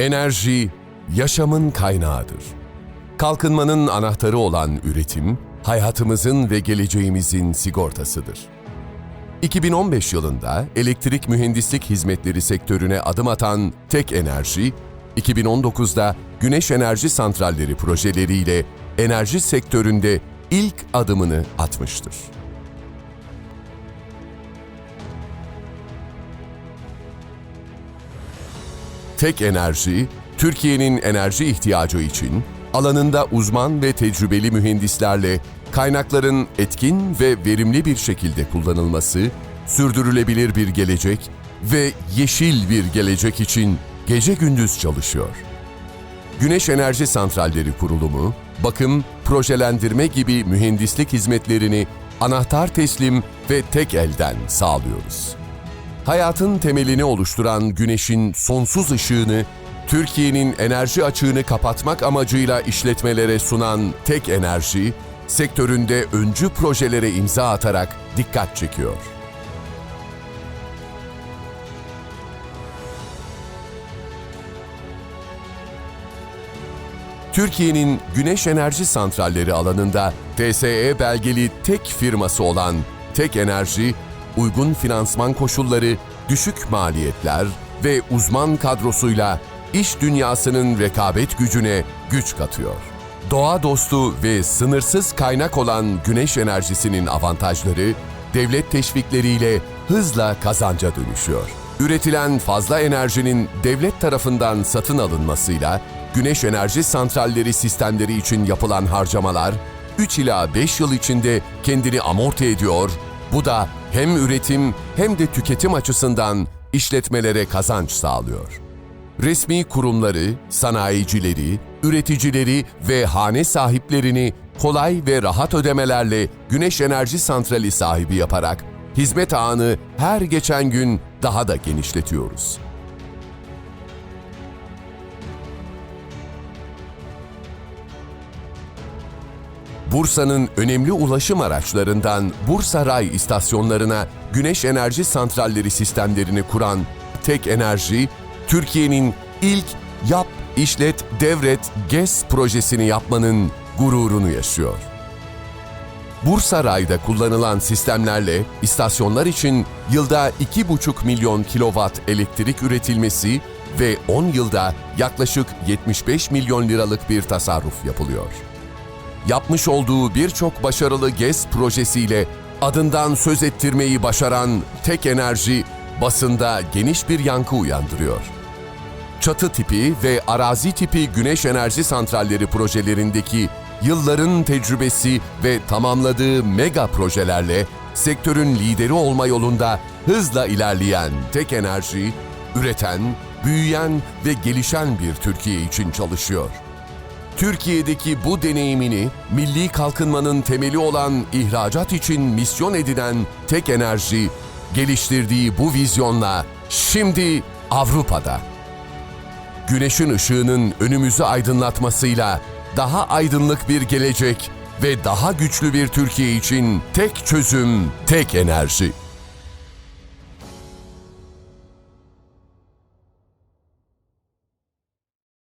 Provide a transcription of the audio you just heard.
Enerji, yaşamın kaynağıdır. Kalkınmanın anahtarı olan üretim, hayatımızın ve geleceğimizin sigortasıdır. 2015 yılında elektrik mühendislik hizmetleri sektörüne adım atan Tek Enerji, 2019'da güneş enerji santralleri projeleriyle enerji sektöründe ilk adımını atmıştır. Tek Enerji, Türkiye'nin enerji ihtiyacı için alanında uzman ve tecrübeli mühendislerle kaynakların etkin ve verimli bir şekilde kullanılması, sürdürülebilir bir gelecek ve yeşil bir gelecek için gece gündüz çalışıyor. Güneş Enerji Santralleri Kurulumu, bakım, projelendirme gibi mühendislik hizmetlerini anahtar teslim ve tek elden sağlıyoruz hayatın temelini oluşturan güneşin sonsuz ışığını, Türkiye'nin enerji açığını kapatmak amacıyla işletmelere sunan Tek Enerji, sektöründe öncü projelere imza atarak dikkat çekiyor. Türkiye'nin güneş enerji santralleri alanında TSE belgeli tek firması olan Tek Enerji, uygun finansman koşulları, düşük maliyetler ve uzman kadrosuyla iş dünyasının rekabet gücüne güç katıyor. Doğa dostu ve sınırsız kaynak olan güneş enerjisinin avantajları, devlet teşvikleriyle hızla kazanca dönüşüyor. Üretilen fazla enerjinin devlet tarafından satın alınmasıyla güneş enerji santralleri sistemleri için yapılan harcamalar 3 ila 5 yıl içinde kendini amorti ediyor bu da hem üretim hem de tüketim açısından işletmelere kazanç sağlıyor. Resmi kurumları, sanayicileri, üreticileri ve hane sahiplerini kolay ve rahat ödemelerle güneş enerji santrali sahibi yaparak hizmet ağını her geçen gün daha da genişletiyoruz. Bursa'nın önemli ulaşım araçlarından Bursa Ray istasyonlarına güneş enerji santralleri sistemlerini kuran Tek Enerji, Türkiye'nin ilk Yap, İşlet, Devret, GES projesini yapmanın gururunu yaşıyor. Bursa Ray'da kullanılan sistemlerle istasyonlar için yılda 2,5 milyon kilowatt elektrik üretilmesi ve 10 yılda yaklaşık 75 milyon liralık bir tasarruf yapılıyor yapmış olduğu birçok başarılı GES projesiyle adından söz ettirmeyi başaran Tek Enerji basında geniş bir yankı uyandırıyor. Çatı tipi ve arazi tipi güneş enerji santralleri projelerindeki yılların tecrübesi ve tamamladığı mega projelerle sektörün lideri olma yolunda hızla ilerleyen Tek Enerji, üreten, büyüyen ve gelişen bir Türkiye için çalışıyor. Türkiye'deki bu deneyimini milli kalkınmanın temeli olan ihracat için misyon edinen Tek Enerji, geliştirdiği bu vizyonla şimdi Avrupa'da. Güneşin ışığının önümüzü aydınlatmasıyla daha aydınlık bir gelecek ve daha güçlü bir Türkiye için tek çözüm, tek enerji.